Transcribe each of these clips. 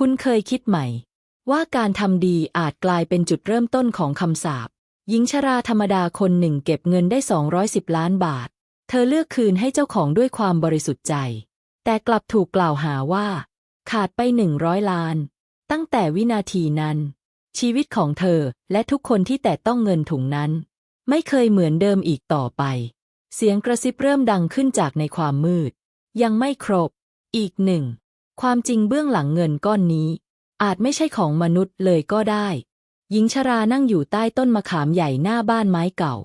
คุณเคยคิดไหม ว่าการทำดีอาจกลายเป็นจุดเริ่มต้นของคำสาปหญิงชราธรรมดาคนหนึ่งเก็บเงินได้ 210 ล้านบาท เธอเลือกคืนให้เจ้าของด้วยความบริสุทธิ์ใจ แต่กลับถูกกล่าวหาว่า ขาดไป 100 ล้าน ตั้งแต่วินาทีนั้น ชีวิตของเธอและทุกคนที่แตะต้องเงินถุงนั้น ไม่เคยเหมือนเดิมอีกต่อไป เสียงกระซิบเริ่มดังขึ้นจากในความมืด ยังไม่ครบ อีกหนึ่ง ความจริงเบื้องหลังเงินก้อนนี้ อาจไม่ใช่ของมนุษย์เลยก็ได้ หญิงชรานั่งอยู่ใต้ต้นมะขามใหญ่หน้าบ้านไม้เก่า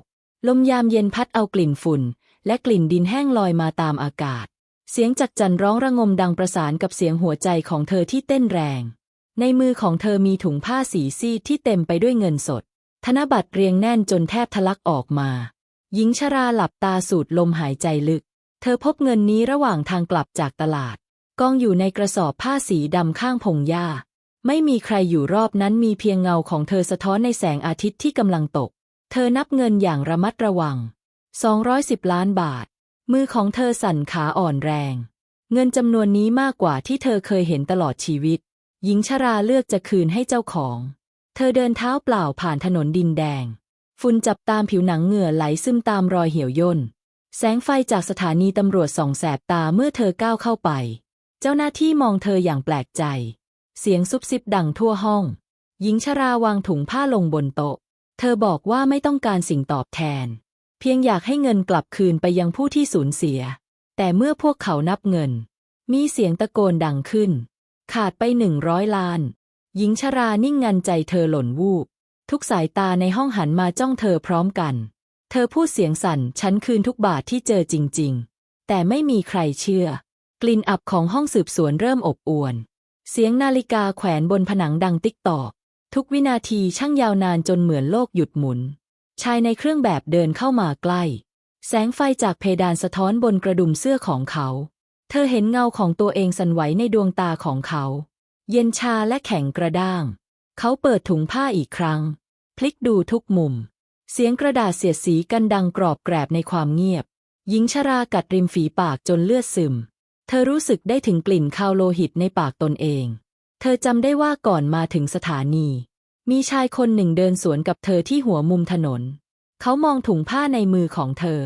ลมยามเย็นพัดเอากลิ่นฝุ่น และกลิ่นดินแห้งลอยมาตามอากาศ เสียงจักจันร้องระงมดังประสานกับเสียงหัวใจของเธอที่เต้นแรง ในมือของเธอมีถุงผ้าสีซีดที่เต็มไปด้วยเงินสด ธนบัตรเรียงแน่นจนแทบทะลักออกมา หญิงชราหลับตาสูดลมหายใจลึก เธอพบเงินนี้ระหว่างทางกลับจากตลาด กองอยู่ในกระสอบผ้าสีดำข้างพงหญ้า ไม่มีใครอยู่รอบนั้นมีเพียงเงาของเธอสะท้อนในแสงอาทิตย์ที่กำลังตก เธอนับเงินอย่างระมัดระวัง 210 ล้านบาท มือของเธอสั่นขาอ่อนแรง เงินจำนวนนี้มากกว่าที่เธอเคยเห็นตลอดชีวิต หญิงชราเลือกจะคืนให้เจ้าของ เธอเดินเท้าเปล่าผ่านถนนดินแดง ฝุ่นจับตามผิวหนังเหงื่อไหลซึมตามรอยเหี่ยวย่น แสงไฟจากสถานีตำรวจส่องแสบตาเมื่อเธอก้าวเข้าไป เจ้าหน้าที่มองเธออย่างแปลกใจ เสียงซุบซิบดังทั่วห้อง หญิงชราวางถุงผ้าลงบนโต๊ะ เธอบอกว่าไม่ต้องการสิ่งตอบแทน เพียงอยากให้เงินกลับคืนไปยังผู้ที่สูญเสีย แต่เมื่อพวกเขานับเงิน มีเสียงตะโกนดังขึ้น ขาดไปหนึ่งร้อยล้าน หญิงชรานิ่งงันใจเธอหล่นวูบ ทุกสายตาในห้องหันมาจ้องเธอพร้อมกัน เธอพูดเสียงสั่น ฉันคืนทุกบาทที่เจอจริง ๆ แต่ไม่มีใครเชื่อ กลิ่นอับของห้องสืบสวนเริ่มอบอวน เสียงนาฬิกาแขวนบนผนังดังติ๊กตอก ทุกวินาทีช่างยาวนานจนเหมือนโลกหยุดหมุน ชายในเครื่องแบบเดินเข้ามาใกล้ แสงไฟจากเพดานสะท้อนบนกระดุมเสื้อของเขา เธอเห็นเงาของตัวเองสั่นไหวในดวงตาของเขา เย็นชาและแข็งกระด้าง เขาเปิดถุงผ้าอีกครั้ง พลิกดูทุกมุม เสียงกระดาษเสียดสีกันดังกรอบแกรบในความเงียบ หญิงชรากัดริมฝีปากจนเลือดซึม เธอรู้สึกได้ถึงกลิ่นคาวโลหิตในปากตนเอง เธอจำได้ว่าก่อนมาถึงสถานี มีชายคนหนึ่งเดินสวนกับเธอที่หัวมุมถนน เขามองถุงผ้าในมือของเธอ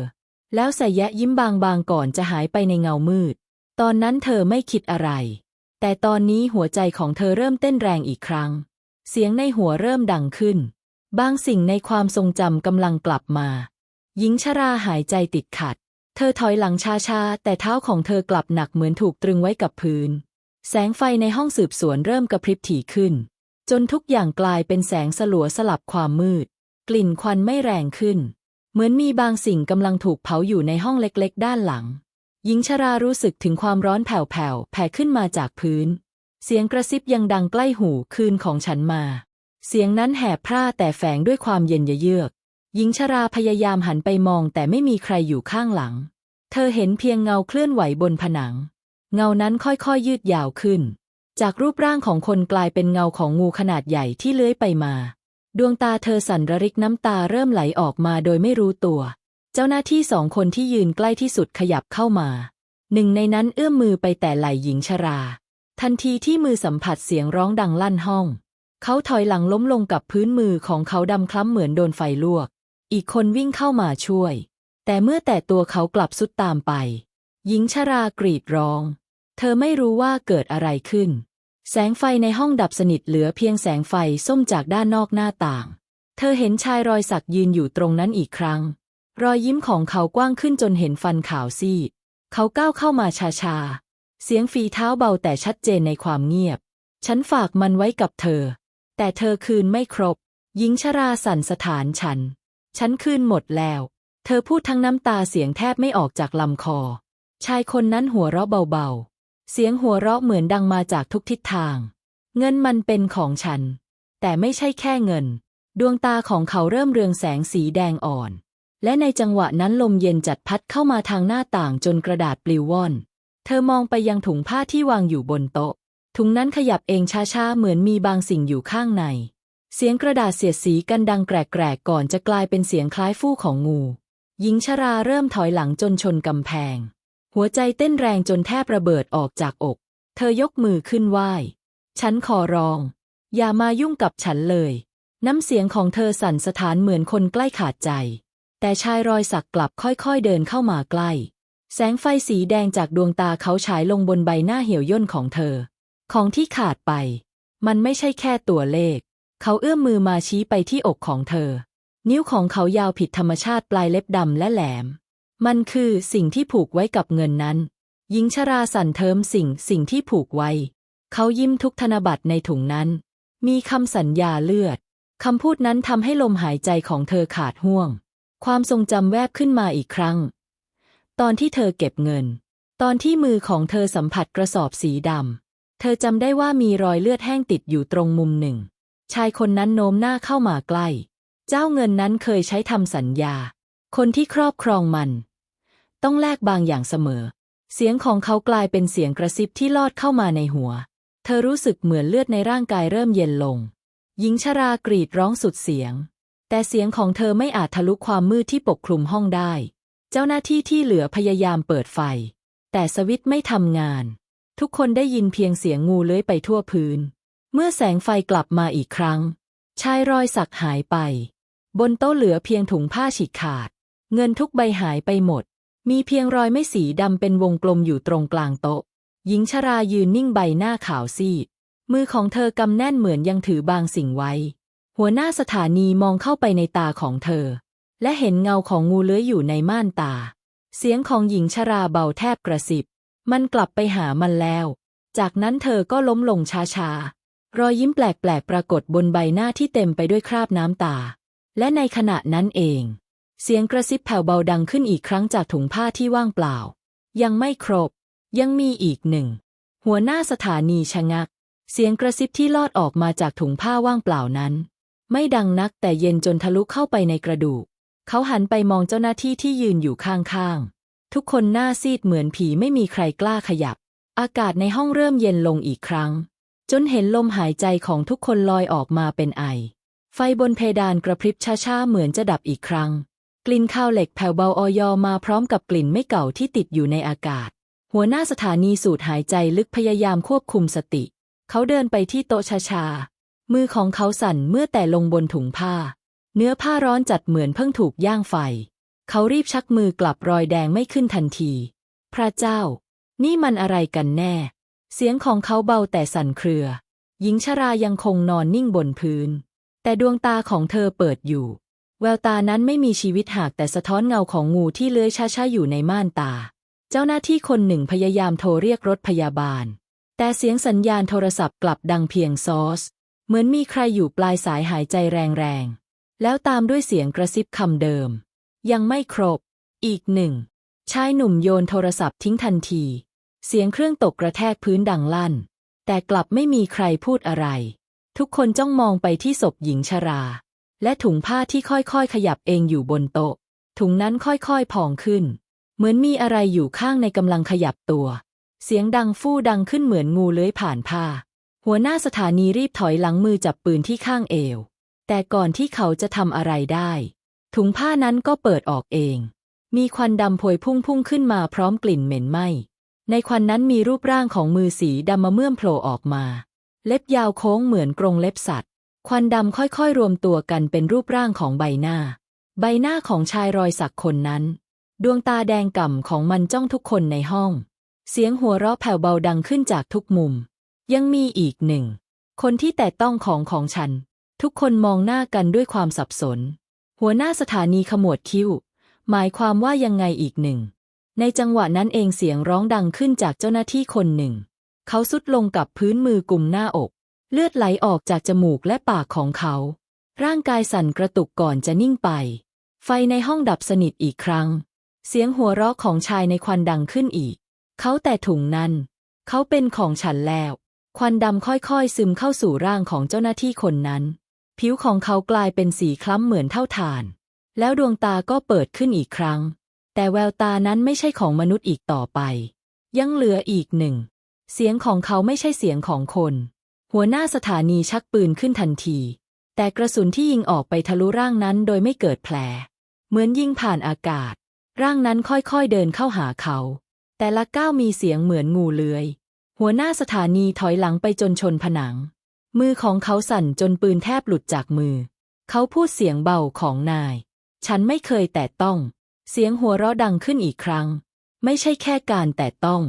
แล้วใส่แยะยิ้มบางๆก่อนจะหายไปในเงามืด ตอนนั้นเธอไม่คิดอะไร แต่ตอนนี้หัวใจของเธอเริ่มเต้นแรงอีกครั้ง เสียงในหัวเริ่มดังขึ้น บางสิ่งในความทรงจำกำลังกลับมา หญิงชราหายใจติดขัด เธอถอยหลังช้าๆ แต่เท้าของเธอกลับหนักเหมือนถูกตรึงไว้กับพื้น แสงไฟในห้องสืบสวนเริ่มกระพริบถี่ขึ้น จนทุกอย่างกลายเป็นแสงสลัวสลับความมืด กลิ่นควันไม่แรงขึ้น เหมือนมีบางสิ่งกำลังถูกเผาอยู่ในห้องเล็กๆ ด้านหลัง หญิงชรารู้สึกถึงความร้อนแผ่วๆ แผ่ขึ้นมาจากพื้น เสียงกระซิบยังดังใกล้หูคืนของฉันมา เสียงนั้นแหบพร่าแต่แฝงด้วยความเย็นเยือก หญิงชราพยายามหันไปมองแต่ไม่มีใครอยู่ข้างหลัง เธอเห็นเพียงเงาเคลื่อนไหวบนผนัง เงานั้นค่อยๆยืดยาวขึ้น จากรูปร่างของคนกลายเป็นเงาของงูขนาดใหญ่ที่เลื้อยไปมา ดวงตาเธอสั่นระริกน้ำตาเริ่มไหลออกมาโดยไม่รู้ตัว เจ้าหน้าที่สองคนที่ยืนใกล้ที่สุดขยับเข้ามา หนึ่งในนั้นเอื้อมมือไปแต่ไหล่หญิงชรา ทันทีที่มือสัมผัสเสียงร้องดังลั่นห้อง เขาถอยหลังล้มลงกับพื้นมือของเขาดำคล้ำเหมือนโดนไฟลวก อีกคนวิ่งเข้ามาช่วย แต่เมื่อแต่ตัวเขากลับสุดตามไป หญิงชรากรีดร้อง เธอไม่รู้ว่าเกิดอะไรขึ้น แสงไฟในห้องดับสนิทเหลือเพียงแสงไฟส้มจากด้านนอกหน้าต่าง เธอเห็นชายรอยสักยืนอยู่ตรงนั้นอีกครั้ง รอยยิ้มของเขากว้างขึ้นจนเห็นฟันขาวซีด เขาก้าวเข้ามาชาๆ เสียงฝีเท้าเบาแต่ชัดเจนในความเงียบ ฉันฝากมันไว้กับเธอ แต่เธอคืนไม่ครบหญิงชราสั่นสถานฉัน ฉันคืนหมดแล้ว เธอพูดทั้งน้ำตาเสียงแทบไม่ออกจากลำคอ ชายคนนั้นหัวเราะเบาๆ เสียงหัวเราะเหมือนดังมาจากทุกทิศทาง เงินมันเป็นของฉัน แต่ไม่ใช่แค่เงิน ดวงตาของเขาเริ่มเรืองแสงสีแดงอ่อน และในจังหวะนั้นลมเย็นจัดพัดเข้ามาทางหน้าต่างจนกระดาษปลิวว่อน เธอมองไปยังถุงผ้าที่วางอยู่บนโต๊ะ ถุงนั้นขยับเองช้าๆ เหมือนมีบางสิ่งอยู่ข้างใน เสียงกระดาษเสียดสีกันดังแกรกๆก่อนจะกลายเป็นเสียงคล้ายฟู่ของงู หญิงชราเริ่มถอยหลังจนชนกำแพง หัวใจเต้นแรงจนแทบระเบิดออกจากอก เธอยกมือขึ้นไหว้ ฉันขอร้อง อย่ามายุ่งกับฉันเลย น้ำเสียงของเธอสั่นสะท้านเหมือนคนใกล้ขาดใจ แต่ชายรอยสักกลับค่อยๆเดินเข้ามาใกล้ แสงไฟสีแดงจากดวงตาเขาฉายลงบนใบหน้าเหี่ยวย่นของเธอ ของที่ขาดไป มันไม่ใช่แค่ตัวเลข เขาเอื้อมมือมาชี้ไปที่อกของเธอ นิ้วของเขายาวผิดธรรมชาติปลายเล็บดำและแหลม มันคือสิ่งที่ผูกไว้กับเงินนั้น หญิงชราสั่นเทิมสิ่งสิ่งที่ผูกไว้ เขายิ้มทุกธนบัตรในถุงนั้น มีคำสัญญาเลือดคำพูดนั้นทำให้ลมหายใจของเธอขาดห่วง ความทรงจำแวบขึ้นมาอีกครั้ง ตอนที่เธอเก็บเงิน ตอนที่มือของเธอสัมผัสกระสอบสีดำ เธอจำได้ว่ามีรอยเลือดแห้งติดอยู่ตรงมุมหนึ่ง ชายคนนั้นโน้มหน้าเข้ามาใกล้ เจ้าเงินนั้นเคยใช้ทำสัญญา คนที่ครอบครองมัน ต้องแลกบางอย่างเสมอ เสียงของเขากลายเป็นเสียงกระซิบที่ลอดเข้ามาในหัว เธอรู้สึกเหมือนเลือดในร่างกายเริ่มเย็นลง หญิงชรากรีดร้องสุดเสียง แต่เสียงของเธอไม่อาจทะลุความมืดที่ปกคลุมห้องได้ เจ้าหน้าที่ที่เหลือพยายามเปิดไฟ แต่สวิตช์ไม่ทำงาน ทุกคนได้ยินเพียงเสียงงูเลื้อยไปทั่วพื้น เมื่อแสงไฟกลับมาอีกครั้ง ชายรอยสักหายไป บนโต๊ะเหลือเพียงถุงผ้าฉีกขาด เงินทุกใบหายไปหมด มีเพียงรอยไม่สีดำเป็นวงกลมอยู่ตรงกลางโต๊ะ หญิงชรายืนนิ่งใบหน้าขาวซีด มือของเธอกำแน่นเหมือนยังถือบางสิ่งไว้ หัวหน้าสถานีมองเข้าไปในตาของเธอ และเห็นเงาของงูเลื้อยอยู่ในม่านตา เสียงของหญิงชราเบาแทบกระสิบ มันกลับไปหามันแล้ว จากนั้นเธอก็ล้มลงช้าๆ รอยยิ้มแปลกๆ ปรากฏบนใบหน้าที่เต็มไปด้วยคราบน้ำตา และในขณะนั้นเอง เสียงกระซิบแผ่วเบาดังขึ้นอีกครั้งจากถุงผ้าที่ว่างเปล่า ยังไม่ครบ ยังมีอีกหนึ่ง หัวหน้าสถานีชะงัก เสียงกระซิบที่ลอดออกมาจากถุงผ้าว่างเปล่านั้น ไม่ดังนักแต่เย็นจนทะลุเข้าไปในกระดูก เขาหันไปมองเจ้าหน้าที่ที่ยืนอยู่ข้างๆ ทุกคนหน้าซีดเหมือนผีไม่มีใครกล้าขยับ อากาศในห้องเริ่มเย็นลงอีกครั้ง จนเห็นลมหายใจของทุกคนลอยออกมาเป็นไอ ไฟบนเพดานกระพริบช้าๆเหมือนจะดับอีกครั้ง กลิ่นข้าวเหล็กแผ่วเบาออยอมาพร้อมกับกลิ่นไม่เก่าที่ติดอยู่ในอากาศ หัวหน้าสถานีสูดหายใจลึกพยายามควบคุมสติ เขาเดินไปที่โต๊ะช้าๆมือของเขาสั่นเมื่อแต่ลงบนถุงผ้า เนื้อผ้าร้อนจัดเหมือนเพิ่งถูกย่างไฟ เขารีบชักมือกลับรอยแดงไม่ขึ้นทันที พระเจ้า นี่มันอะไรกันแน่ เสียงของเขาเบาแต่สั่นเครือ หญิงชรายังคงนอนนิ่งบนพื้น แต่ดวงตาของเธอเปิดอยู่ แววตานั้นไม่มีชีวิตหากแต่สะท้อนเงาของงูที่เลื้อยช้าๆอยู่ในม่านตา เจ้าหน้าที่คนหนึ่งพยายามโทรเรียกรถพยาบาล แต่เสียงสัญญาณโทรศัพท์กลับดังเพียงซอส เหมือนมีใครอยู่ปลายสายหายใจแรงๆ แล้วตามด้วยเสียงกระซิบคำเดิม ยังไม่ครบ อีกหนึ่งชายหนุ่มโยนโทรศัพท์ทิ้งทันที เสียงเครื่องตกกระแทกพื้นดังลั่น แต่กลับไม่มีใครพูดอะไร ทุกคนจ้องมองไปที่ศพหญิงชรา และถุงผ้าที่ค่อยๆ ขยับเองอยู่บนโต๊ะ ถุงนั้นค่อยๆพองขึ้น เหมือนมีอะไรอยู่ข้างในกำลังขยับตัว เสียงดังฟู่ดังขึ้นเหมือนงูเลื้อยผ่านผ้า หัวหน้าสถานีรีบถอยหลังมือจับปืนที่ข้างเอว แต่ก่อนที่เขาจะทำอะไรได้ ถุงผ้านั้นก็เปิดออกเอง มีควันดำพวยพุ่งพุ่งขึ้นมาพร้อมกลิ่นเหม็นไหม้ ในควันนั้นมีรูปร่างของมือสีดำมาเมื่อมโผล่ออกมา เล็บยาวโค้งเหมือนกรงเล็บสัตว์ ควันดำค่อยๆ รวมตัวกันเป็นรูปร่างของใบหน้า ใบหน้าของชายรอยสักคนนั้น ดวงตาแดงก่ำของมันจ้องทุกคนในห้อง เสียงหัวเราะแผ่วเบาดังขึ้นจากทุกมุม ยังมีอีกหนึ่ง คนที่แต่ต้องของของฉัน ทุกคนมองหน้ากันด้วยความสับสน หัวหน้าสถานีขมวดคิ้ว หมายความว่ายังไงอีกหนึ่ง ในจังหวะนั้นเองเสียงร้องดังขึ้นจากเจ้าหน้าที่คนหนึ่ง เขาสุดลงกับพื้นมือกุมหน้าอก เลือดไหลออกจากจมูกและปากของเขา ร่างกายสั่นกระตุกก่อนจะนิ่งไป ไฟในห้องดับสนิทอีกครั้ง เสียงหัวเราะของชายในควันดังขึ้นอีก เขาแต่ถุงนั้น เขาเป็นของฉันแล้ว ควันดำค่อยๆ ซึมเข้าสู่ร่างของเจ้าหน้าที่คนนั้น ผิวของเขากลายเป็นสีคล้ำเหมือนเท่าถ่าน แล้วดวงตาก็เปิดขึ้นอีกครั้ง แต่แววตานั้นไม่ใช่ของมนุษย์อีกต่อไป ยังเหลืออีกหนึ่ง เสียงของเขาไม่ใช่เสียงของคน หัวหน้าสถานีชักปืนขึ้นทันที แต่กระสุนที่ยิงออกไปทะลุร่างนั้นโดยไม่เกิดแผล เหมือนยิงผ่านอากาศ ร่างนั้นค่อยๆเดินเข้าหาเขา แต่ละก้าวมีเสียงเหมือนงูเลื้อย หัวหน้าสถานีถอยหลังไปจนชนผนัง มือของเขาสั่นจนปืนแทบหลุดจากมือ เขาพูดเสียงเบาของนาย ฉันไม่เคยแตะต้อง เสียงหัวเราะดังขึ้นอีกครั้ง ไม่ใช่แค่การแตะต้อง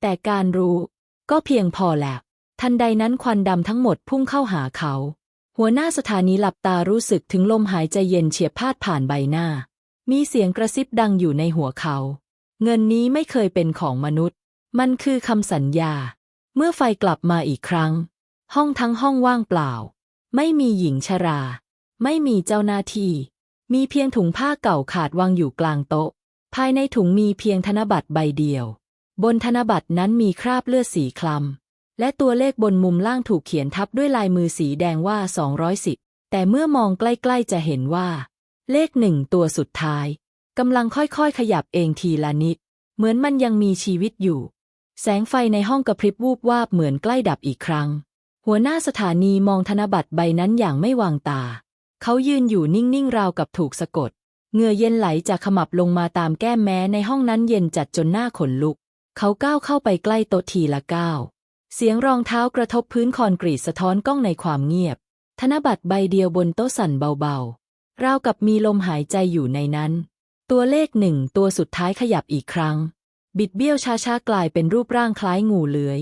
แต่การรู้ ก็เพียงพอแล้วทันใดนั้นควันดำทั้งหมดพุ่งเข้าหาเขา หัวหน้าสถานีหลับตารู้สึกถึงลมหายใจเย็นเฉียบพาดผ่านใบหน้า มีเสียงกระซิบดังอยู่ในหัวเขา เงินนี้ไม่เคยเป็นของมนุษย์ มันคือคำสัญญา เมื่อไฟกลับมาอีกครั้ง ห้องทั้งห้องว่างเปล่า ไม่มีหญิงชรา ไม่มีเจ้าหน้าที่ มีเพียงถุงผ้าเก่าขาดวางอยู่กลางโต๊ะ ภายในถุงมีเพียงธนบัตรใบเดียว บนธนบัตรนั้นมีคราบเลือดสีคล้ำ และตัวเลขบนมุมล่างถูกเขียนทับด้วยลายมือสีแดงว่า 210 แต่เมื่อมองใกล้ๆจะเห็นว่า เลขหนึ่งตัวสุดท้ายกำลังค่อยๆ ขยับเองทีละนิด เหมือนมันยังมีชีวิตอยู่ แสงไฟในห้องกระพริบวูบวาบเหมือนใกล้ดับอีกครั้ง หัวหน้าสถานีมองธนบัตรใบนั้นอย่างไม่วางตา เขายืนอยู่นิ่งๆราวกับถูกสะกดเงื่อเย็นไหลจากขมับลงมาตามแก้มแม้ในห้องนั้นเย็นจัดจนหน้าขนลุก เขาก้าวเข้าไปใกล้โต๊ะทีละก้าวเสียงรองเท้ากระทบพื้นคอนกรีตสะท้อนกล้องในความเงียบ ธนบัตรใบเดียวบนโต๊ะสั่นเบาๆ ราวกับมีลมหายใจอยู่ในนั้น ตัวเลขหนึ่งตัวสุดท้ายขยับอีกครั้ง บิดเบี้ยวช้าๆกลายเป็นรูปร่างคล้ายงูเลื้อย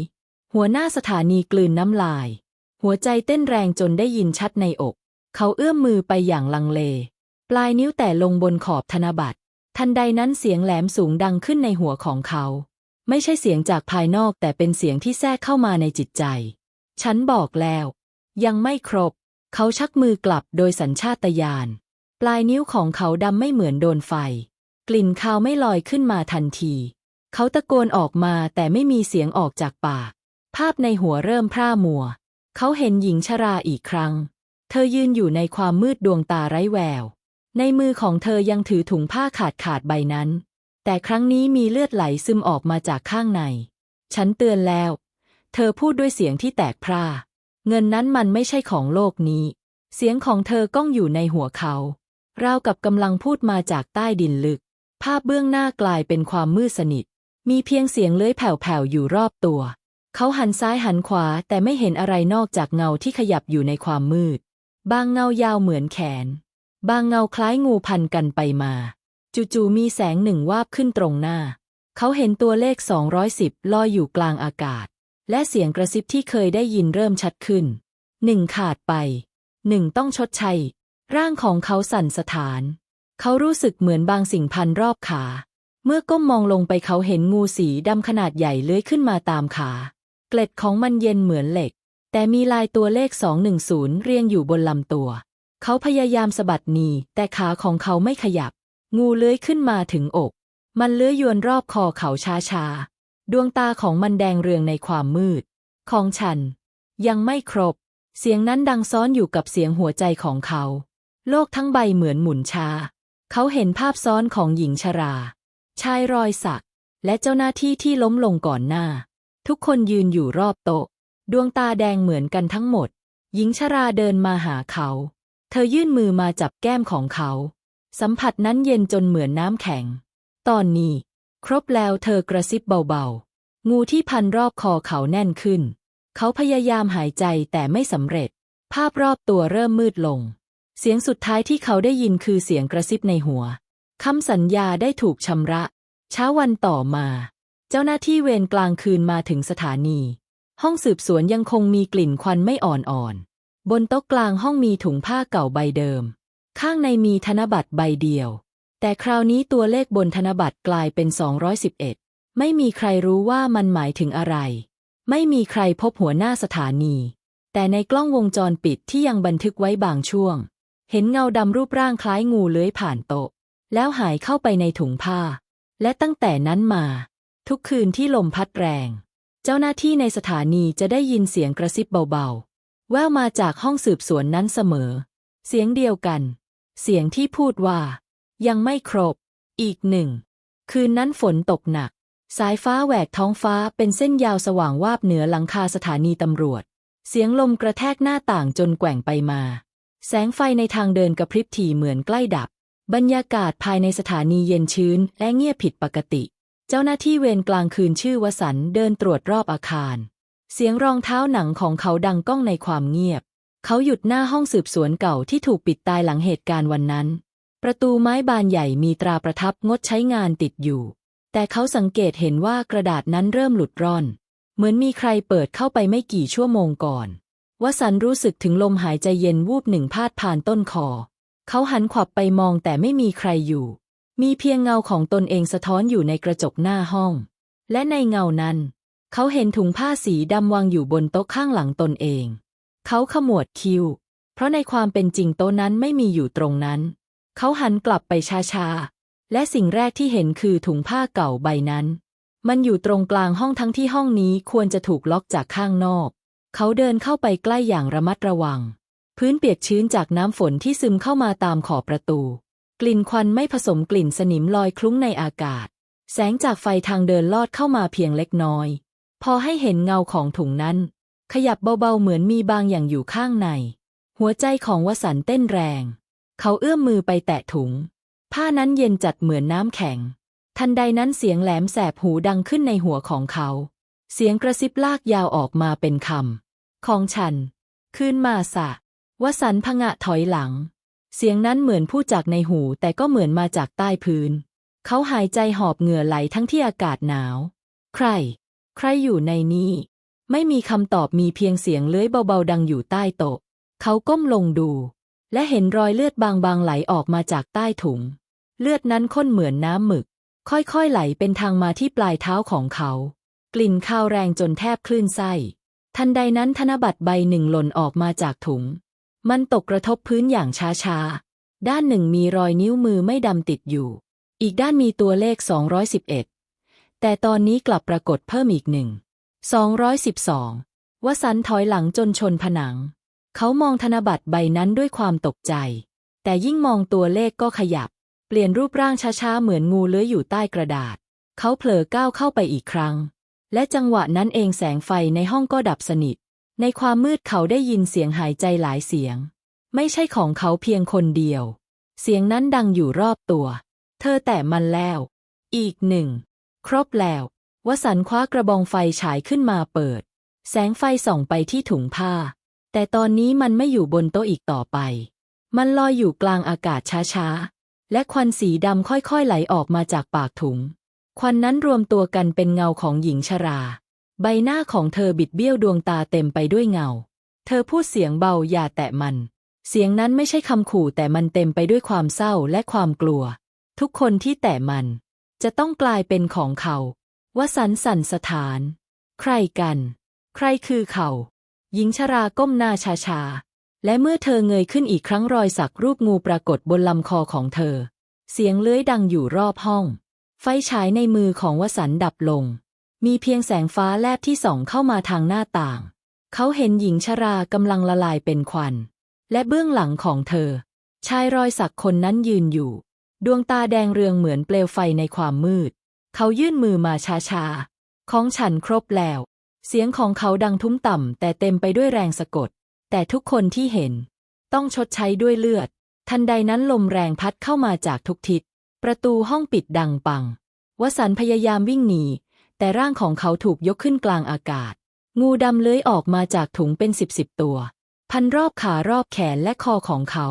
หัวหน้าสถานีกลืนน้ำลาย หัวใจเต้นแรงจนได้ยินชัดในอก เขาเอื้อมมือไปอย่างลังเล ปลายนิ้วแตะลงบนขอบธนบัตร ทันใดนั้นเสียงแหลมสูงดังขึ้นในหัวของเขา ไม่ใช่เสียงจากภายนอกแต่เป็นเสียงที่แทรกเข้ามาในจิตใจ ฉันบอกแล้ว ยังไม่ครบ เขาชักมือกลับโดยสัญชาตญาณ ปลายนิ้วของเขาดำไม่เหมือนโดนไฟ กลิ่นคาวไม่ลอยขึ้นมาทันที เขาตะโกนออกมาแต่ไม่มีเสียงออกจากปาก ภาพในหัวเริ่มพร่ามัว เขาเห็นหญิงชราอีกครั้ง ธอยืนอยู่ในความมืดดวงตาไร้แวว ในมือของเธอยังถือถุงผ้าขาดขาดใบนั้น แต่ครั้งนี้มีเลือดไหลซึมออกมาจากข้างใน ฉันเตือนแล้ว เธอพูดด้วยเสียงที่แตกพร่า เงินนั้นมันไม่ใช่ของโลกนี้ เสียงของเธอก้องอยู่ในหัวเขา ราวกับกำลังพูดมาจากใต้ดินลึก ภาพเบื้องหน้ากลายเป็นความมืดสนิท มีเพียงเสียงเลื้อยแผ่วๆอยู่รอบตัว เขาหันซ้ายหันขวาแต่ไม่เห็นอะไรนอกจากเงาที่ขยับอยู่ในความมืด บางเงายาวเหมือนแขน บางเงาคล้ายงูพันกันไปมา จู่ๆมีแสงหนึ่งวาบขึ้นตรงหน้า เขาเห็นตัวเลข 210 ลอยอยู่กลางอากาศ และเสียงกระซิบที่เคยได้ยินเริ่มชัดขึ้น หนึ่งขาดไป หนึ่งต้องชดใช้ร่างของเขาสั่นสะท้าน เขารู้สึกเหมือนบางสิ่งพันรอบขา เมื่อก้มมองลงไปเขาเห็นงูสีดำขนาดใหญ่เลื้อยขึ้นมาตามขา เกล็ดของมันเย็นเหมือนเหล็ก แต่มีลายตัวเลข 210 เรียงอยู่บนลำตัว เขาพยายามสะบัดหนี แต่ขาของเขาไม่ขยับ งูเลื้อยขึ้นมาถึงอก มันเลื้อยยวนรอบคอเขาช้าๆ ดวงตาของมันแดงเรืองในความมืด ของฉัน ยังไม่ครบ เสียงนั้นดังซ้อนอยู่กับเสียงหัวใจของเขา โลกทั้งใบเหมือนหมุนชา เขาเห็นภาพซ้อนของหญิงชรา ชายรอยสัก และเจ้าหน้าที่ที่ล้มลงก่อนหน้า ทุกคนยืนอยู่รอบโต๊ะ ดวงตาแดงเหมือนกันทั้งหมด หญิงชราเดินมาหาเขา เธอยื่นมือมาจับแก้มของเขา สัมผัสนั้นเย็นจนเหมือนน้ำแข็ง ตอนนี้ ครบแล้วเธอกระซิบเบาๆ งูที่พันรอบคอเขาแน่นขึ้น เขาพยายามหายใจแต่ไม่สำเร็จ ภาพรอบตัวเริ่มมืดลง เสียงสุดท้ายที่เขาได้ยินคือเสียงกระซิบในหัวคำสัญญาได้ถูกชำระ เช้าวันต่อมา เจ้าหน้าที่เวรกลางคืนมาถึงสถานี ห้องสืบสวนยังคงมีกลิ่นควันไม่อ่อนๆ บนโต๊ะกลางห้องมีถุงผ้าเก่าใบเดิม ข้างในมีธนบัตรใบเดียว แต่คราวนี้ตัวเลขบนธนบัตรกลายเป็น 211 ไม่มีใครรู้ว่ามันหมายถึงอะไร ไม่มีใครพบหัวหน้าสถานี แต่ในกล้องวงจรปิดที่ยังบันทึกไว้บางช่วง เห็นเงาดำรูปร่างคล้ายงูเลื้อยผ่านโต๊ะ แล้วหายเข้าไปในถุงผ้า และตั้งแต่นั้นมา ทุกคืนที่ลมพัดแรง เจ้าหน้าที่ในสถานีจะได้ยินเสียงกระซิบเบาๆ แววมาจากห้องสืบสวนนั้นเสมอ เสียงเดียวกัน เสียงที่พูดว่า ยังไม่ครบ อีกหนึ่ง คืนนั้นฝนตกหนัก สายฟ้าแหวกท้องฟ้าเป็นเส้นยาวสว่างวาบเหนือหลังคาสถานีตำรวจ เสียงลมกระแทกหน้าต่างจนแกว่งไปมา แสงไฟในทางเดินกระพริบถี่เหมือนใกล้ดับ บรรยากาศภายในสถานีเย็นชื้นและเงียบผิดปกติ เจ้าหน้าที่เวรกลางคืนชื่อวสันต์เดินตรวจรอบอาคาร เสียงรองเท้าหนังของเขาดังก้องในความเงียบ เขาหยุดหน้าห้องสืบสวนเก่าที่ถูกปิดตายหลังเหตุการณ์วันนั้น ประตูไม้บานใหญ่มีตราประทับงดใช้งานติดอยู่ แต่เขาสังเกตเห็นว่ากระดาษนั้นเริ่มหลุดร่อน เหมือนมีใครเปิดเข้าไปไม่กี่ชั่วโมงก่อนวสันต์รู้สึกถึงลมหายใจเย็นวูบหนึ่งพาดผ่านต้นคอ เขาหันขวับไปมองแต่ไม่มีใครอยู่ มีเพียงเงาของตนเองสะท้อนอยู่ในกระจกหน้าห้อง และในเงานั้น เขาเห็นถุงผ้าสีดำวางอยู่บนโต๊ะข้างหลังตนเอง เขาขมวดคิ้ว เพราะในความเป็นจริงโต๊ะนั้นไม่มีอยู่ตรงนั้น เขาหันกลับไปช้าๆ และสิ่งแรกที่เห็นคือถุงผ้าเก่าใบนั้น มันอยู่ตรงกลางห้องทั้งที่ห้องนี้ควรจะถูกล็อกจากข้างนอก เขาเดินเข้าไปใกล้อย่างระมัดระวัง พื้นเปียกชื้นจากน้ำฝนที่ซึมเข้ามาตามขอบประตู กลิ่นควันไม่ผสมกลิ่นสนิมลอยคลุ้งในอากาศ แสงจากไฟทางเดินลอดเข้ามาเพียงเล็กน้อย พอให้เห็นเงาของถุงนั้น ขยับเบาๆเหมือนมีบางอย่างอยู่ข้างใน หัวใจของวสันต์เต้นแรง เขาเอื้อมมือไปแตะถุง ผ้านั้นเย็นจัดเหมือนน้ำแข็ง ทันใดนั้นเสียงแหลมแสบหูดังขึ้นในหัวของเขา เสียงกระซิบลากยาวออกมาเป็นคำของฉัน คืนมาสะวสันต์พงะถอยหลัง เสียงนั้นเหมือนพูดจากในหูแต่ก็เหมือนมาจากใต้พื้น เขาหายใจหอบเหงื่อไหลทั้งที่อากาศหนาว ใคร ใครอยู่ในนี้ ไม่มีคำตอบมีเพียงเสียงเลื้อยเบาๆดังอยู่ใต้โต๊ะ เขาก้มลงดู และเห็นรอยเลือดบางๆไหลออกมาจากใต้ถุง เลือดนั้นข้นเหมือนน้ำหมึก ค่อยๆไหลเป็นทางมาที่ปลายเท้าของเขา กลิ่นคาวแรงจนแทบคลื่นไส้ ทันใดนั้นธนบัตรใบหนึ่งหล่นออกมาจากถุง มันตกกระทบพื้นอย่างช้าๆ ด้านหนึ่งมีรอยนิ้วมือไม่ดำติดอยู่ อีกด้านมีตัวเลข 211 แต่ตอนนี้กลับปรากฏเพิ่มอีกหนึ่ง 212วสันถอยหลังจนชนผนัง เขามองธนบัตรใบนั้นด้วยความตกใจ แต่ยิ่งมองตัวเลขก็ขยับ เปลี่ยนรูปร่างช้าๆ เหมือนงูเลื้อยอยู่ใต้กระดาษ เขาเผลอก้าวเข้าไปอีกครั้ง และจังหวะนั้นเองแสงไฟในห้องก็ดับสนิท ในความมืดเขาได้ยินเสียงหายใจหลายเสียง ไม่ใช่ของเขาเพียงคนเดียว เสียงนั้นดังอยู่รอบตัว เธอแต่มันแล้ว อีกหนึ่ง ครบแล้ว วสันคว้ากระบองไฟฉายขึ้นมาเปิด แสงไฟส่องไปที่ถุงผ้า แต่ตอนนี้มันไม่อยู่บนโต๊ะอีกต่อไป มันลอยอยู่กลางอากาศช้าๆ และควันสีดำค่อยๆไหลออกมาจากปากถุง ควันนั้นรวมตัวกันเป็นเงาของหญิงชรา ใบหน้าของเธอบิดเบี้ยวดวงตาเต็มไปด้วยเงา เธอพูดเสียงเบาอย่าแตะมัน เสียงนั้นไม่ใช่คำขู่แต่มันเต็มไปด้วยความเศร้าและความกลัว ทุกคนที่แตะมัน จะต้องกลายเป็นของเขาวสันสันสถาน ใครกัน ใครคือเขา หญิงชราก้มหน้าชาๆและเมื่อเธอเงยขึ้นอีกครั้งรอยสักรูปงูปรากฏบนลำคอของเธอ เสียงเลื้อยดังอยู่รอบห้อง ไฟฉายในมือของวสันดับลง มีเพียงแสงฟ้าแลบที่ส่องเข้ามาทางหน้าต่าง เขาเห็นหญิงชรากำลังละลายเป็นควัน และเบื้องหลังของเธอ ชายรอยสักคนนั้นยืนอยู่ ดวงตาแดงเรืองเหมือนเปลวไฟในความมืด เขายื่นมือมาช้าๆ ของฉันครบแล้ว เสียงของเขาดังทุ้มต่ำแต่เต็มไปด้วยแรงสะกด แต่ทุกคนที่เห็น ต้องชดใช้ด้วยเลือด ทันใดนั้นลมแรงพัดเข้ามาจากทุกทิศ ประตูห้องปิดดังปัง วสันพยายามวิ่งหนี แต่ร่างของเขาถูกยกขึ้นกลางอากาศ งูดำเลื้อยออกมาจากถุงเป็นสิบสิบตัว พันรอบขารอบแขนและคอของเขา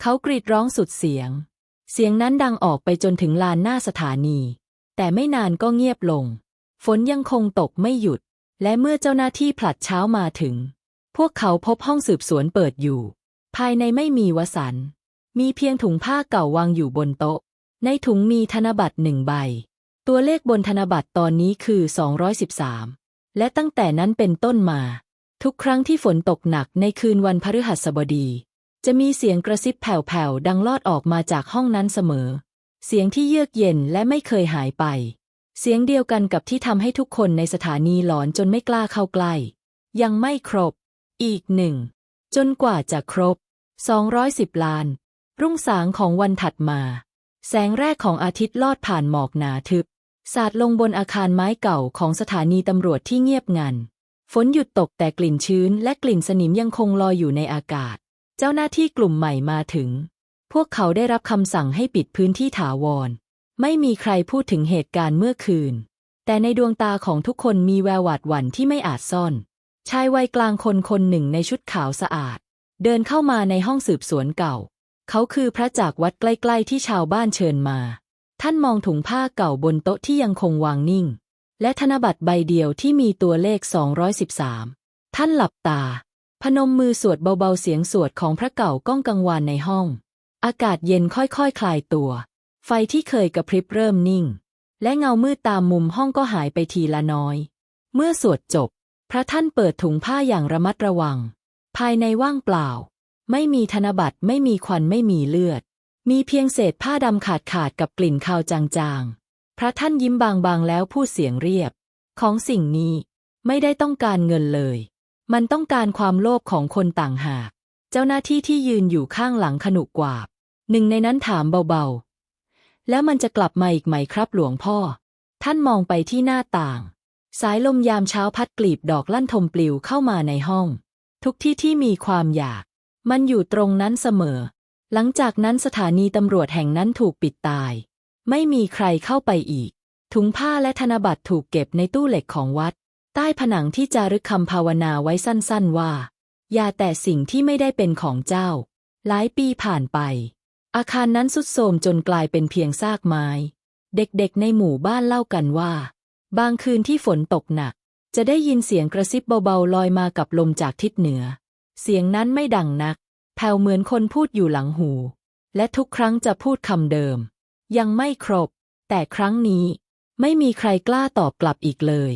เขากรีดร้องสุดเสียง เสียงนั้นดังออกไปจนถึงลานหน้าสถานี แต่ไม่นานก็เงียบลง ฝนยังคงตกไม่หยุด และเมื่อเจ้าหน้าที่ผลัดเช้ามาถึง พวกเขาพบห้องสืบสวนเปิดอยู่ ภายในไม่มีวสันต์มีเพียงถุงผ้าเก่าวางอยู่บนโต๊ะ ในถุงมีธนบัตรหนึ่งใบ ตัวเลขบนธนบัตรตอนนี้คือ 213 และตั้งแต่นั้นเป็นต้นมา ทุกครั้งที่ฝนตกหนักในคืนวันพฤหัสบดี จะมีเสียงกระซิบแผ่วๆ ดังลอดออกมาจากห้องนั้นเสมอ เสียงที่เยือกเย็นและไม่เคยหายไป เสียงเดียวกันกับที่ทำให้ทุกคนในสถานีหลอนจนไม่กล้าเข้าใกล้ ยังไม่ครบ อีกหนึ่ง จนกว่าจะครบ 210 ล้าน รุ่งสางของวันถัดมาแสงแรกของอาทิตย์ลอดผ่านหมอกหนาทึบ สาดลงบนอาคารไม้เก่าของสถานีตำรวจที่เงียบงัน ฝนหยุดตกแต่กลิ่นชื้นและกลิ่นสนิมยังคงลอยอยู่ในอากาศ เจ้าหน้าที่กลุ่มใหม่มาถึง พวกเขาได้รับคำสั่งให้ปิดพื้นที่ถาวร ไม่มีใครพูดถึงเหตุการณ์เมื่อคืน แต่ในดวงตาของทุกคนมีแววหวาดหวั่นที่ไม่อาจซ่อน ชายวัยกลางคนคนหนึ่งในชุดขาวสะอาด เดินเข้ามาในห้องสืบสวนเก่า เขาคือพระจากวัดใกล้ ๆ ที่ชาวบ้านเชิญมา ท่านมองถุงผ้าเก่าบนโต๊ะที่ยังคงวางนิ่ง และธนบัตรใบเดียวที่มีตัวเลข 213 ท่านหลับตา พนมมือสวดเบาๆเสียงสวดของพระเก่าก้องกังวานในห้อง อากาศเย็นค่อยๆคคลายตัว ไฟที่เคยกระพริบเริ่มนิ่ง และเงามืดตามมุมห้องก็หายไปทีละน้อย เมื่อสวดจบ พระท่านเปิดถุงผ้าอย่างระมัดระวัง ภายในว่างเปล่า ไม่มีธนบัตรไม่มีควันไม่มีเลือด มีเพียงเศษผ้าดำขาดขาดกับกลิ่นคาวจางๆ พระท่านยิ้มบางๆแล้วพูดเสียงเรียบ ของสิ่งนี้ไม่ได้ต้องการเงินเลย มันต้องการความโลภของคนต่างหาก เจ้าหน้าที่ที่ยืนอยู่ข้างหลังขนุกกวาบ หนึ่งในนั้นถามเบาๆ แล้วมันจะกลับมาอีกไหมครับหลวงพ่อ ท่านมองไปที่หน้าต่าง สายลมยามเช้าพัดกลีบดอกลั่นทมปลิวเข้ามาในห้อง ทุกที่ที่มีความอยาก มันอยู่ตรงนั้นเสมอ หลังจากนั้นสถานีตำรวจแห่งนั้นถูกปิดตาย ไม่มีใครเข้าไปอีก ถุงผ้าและธนบัตรถูกเก็บในตู้เหล็กของวัด ใต้ผนังที่จารึกคำภาวนาไว้สั้นๆว่า อย่าแต่สิ่งที่ไม่ได้เป็นของเจ้า หลายปีผ่านไป อาคารนั้นสุดโทรมจนกลายเป็นเพียงซากไม้ เด็กๆในหมู่บ้านเล่ากันว่า บางคืนที่ฝนตกหนัก จะได้ยินเสียงกระซิบเบาๆลอยมากับลมจากทิศเหนือ เสียงนั้นไม่ดังนัก แผ่วเหมือนคนพูดอยู่หลังหู และทุกครั้งจะพูดคำเดิม ยังไม่ครบ แต่ครั้งนี้ ไม่มีใครกล้าตอบกลับอีกเลย